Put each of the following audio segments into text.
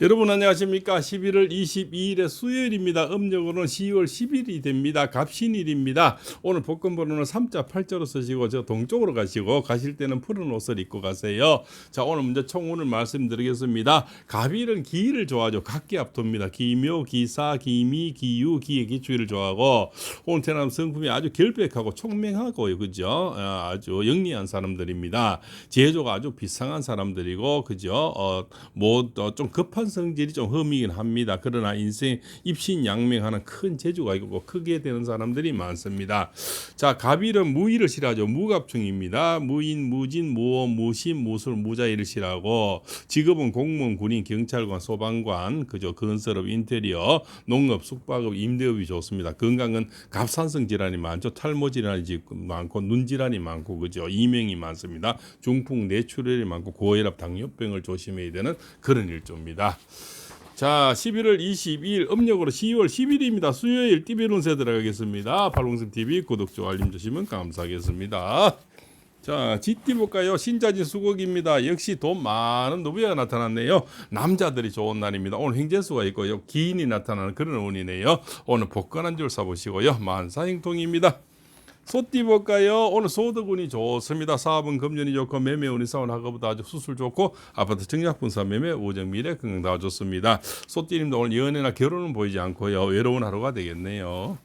여러분 안녕하십니까? 11월 22일의 수요일입니다. 음력으로는 10월 10일이 됩니다. 갑신일입니다. 오늘 복권 번호는 3자 8자로 쓰시고 저 동쪽으로 가시고 가실 때는 푸른 옷을 입고 가세요. 자 오늘 먼저 총운을 말씀드리겠습니다. 갑일은 기를 좋아하죠. 각기압도입니다. 기묘 기사 기미 기유 기의 기추를 좋아하고 오늘 태어난 성품이 아주 결백하고 총명하고요. 그죠? 아, 아주 영리한 사람들입니다. 제조가 아주 비상한 사람들이고 그죠? 어뭐좀 급한 성질이 좀 흠이긴 합니다. 그러나 인생 입신양명하는 큰 재주가 있고 크게 되는 사람들이 많습니다. 자 갑일은 무의를 싫어하죠. 무갑충입니다. 무인 무진 무원 무신 무술 무자일을 싫어하고 직업은 공무원 군인 경찰관 소방관 그죠 건설업 인테리어 농업 숙박업 임대업이 좋습니다. 건강은 갑산성 질환이 많죠. 탈모 질환이 많고 눈 질환이 많고 그죠. 이명이 많습니다. 중풍 뇌출혈이 많고 고혈압 당뇨병을 조심해야 되는 그런 일조입니다. 자, 11월 22일 음력으로 10월 10일입니다. 수요일 TV 운세 들어가겠습니다. 발롱생 TV 구독, 좋아요, 알림 주시면 감사하겠습니다. 자, 쥐띠 볼까요? 신자진 수국입니다. 역시 돈 많은 노비가 나타났네요. 남자들이 좋은 날입니다. 오늘 행재수가 있고요. 기인이 나타나는 그런 운이네요. 오늘 복권 한 줄 사보시고요. 만사행통입니다. 소띠 볼까요? 오늘 소득운이 좋습니다. 사업은 금전이 좋고 매매운이 사원 하거보다 아주 수술 좋고 아파트 청약분사 매매 우정 미래 건강 다 좋습니다. 소띠님도 오늘 연애나 결혼은 보이지 않고요. 외로운 하루가 되겠네요.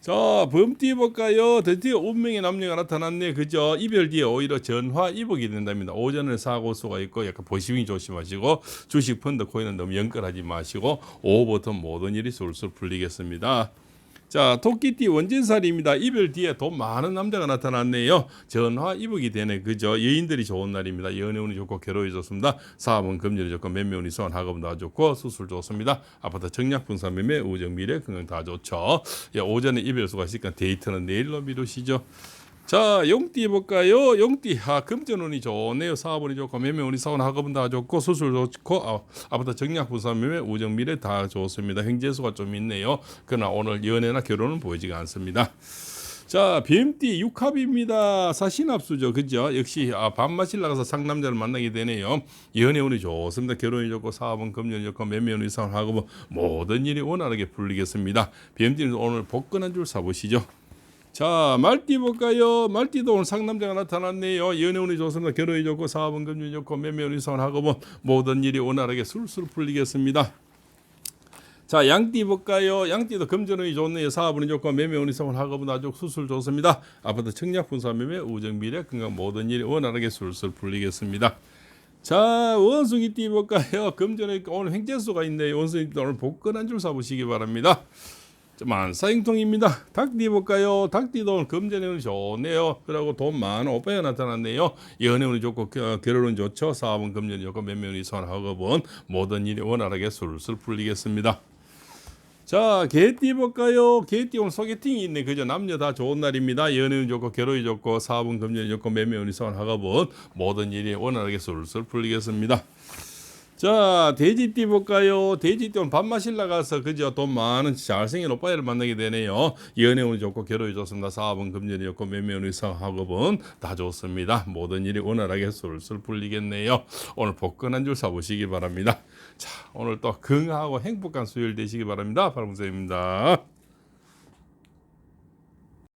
자, 범띠 볼까요? 드디어 운명의 남녀가 나타났네. 그죠? 이별 뒤에 오히려 전화 이복이 된답니다. 오전에 사고 수가 있고 약간 보시윙 조심하시고 주식 펀드 코인은 너무 연결하지 마시고 오후부터 모든 일이 술술 풀리겠습니다. 자, 토끼띠 원진살입니다. 이별 뒤에 돈 많은 남자가 나타났네요. 전화 이북이 되네. 그죠? 여인들이 좋은 날입니다. 연애운이 좋고 결혼이 좋습니다. 사업은 금전이 좋고 매매운이 소원 학업은 다 좋고 수술 좋습니다. 아파트 청약 분산 매매 우정 미래 건강 다 좋죠. 예, 오전에 이별수가 있으니까 데이트는 내일로 미루시죠. 자, 용띠 볼까요? 용띠, 아, 금전운이 좋네요. 사업운이 좋고, 매매운이 사원 학업은 다 좋고, 수술 좋고, 아, 아무튼 정략 부산 매매, 우정 미래 다 좋습니다. 행재수가 좀 있네요. 그러나 오늘 연애나 결혼은 보이지가 않습니다. 자, 뱀띠 육합입니다. 사신합수죠. 그죠? 역시 아, 밥 마실 나가서 상남자를 만나게 되네요. 연애운이 좋습니다. 결혼이 좋고 사업은 금전이 좋고 매매운이 사원 학업은 모든 일이 원활하게 풀리겠습니다. 뱀띠는 오늘 복권 한줄 사보시죠. 자, 말띠 볼까요? 말띠도 오늘 상남자가 나타났네요. 연애운이 좋습니다. 결혼이 좋고 사업은 금전이 좋고 매매운이 선하고 뭐 모든 일이 원활하게 술술 풀리겠습니다. 자, 양띠 볼까요? 양띠도 금전운이 좋네요. 사업운이 좋고 매매운이 선하고 학업은 아주 수술 좋습니다. 아파트 청약 분사 매매 우정 미래 건강 모든 일이 원활하게 술술 풀리겠습니다. 자, 원숭이 띠 볼까요? 금전에 오늘 횡재수가 있네요. 원숭이 띠 오늘 복권 한줄 사보시기 바랍니다. 만사행통입니다. 닭띠 볼까요? 닭띠도 금전운이 좋네요. 그리고 돈 많은 오빠가 나타났네요. 연애운이 좋고 겨- 결혼은 좋죠. 사업은 금전이 좋고 선하고 본 모든 일이 원활하게 술술 풀리겠습니다. 자, 개띠 볼까요? 개띠 오늘 소개팅이 있네. 그죠? 남녀 다 좋은 날입니다. 연애운 좋고 결혼이 좋고 사업은 금전이 좋고 매매운이 본 모든 일이 원활하게 술술 풀리겠습니다. 자, 돼지띠 볼까요? 돼지띠 오늘 밥 마실 나가서 그죠? 돈 많은 잘생긴 오빠를 만나게 되네요. 연애운이 좋고 결혼이 좋습니다. 사업은 금전이 좋고 매매운이 상학업은 다 좋습니다. 모든 일이 원활하게 술술 풀리겠네요. 오늘 복권 한 줄 사보시기 바랍니다. 자, 오늘 또 건강하고 행복한 수요일 되시기 바랍니다. 바람쌤입니다.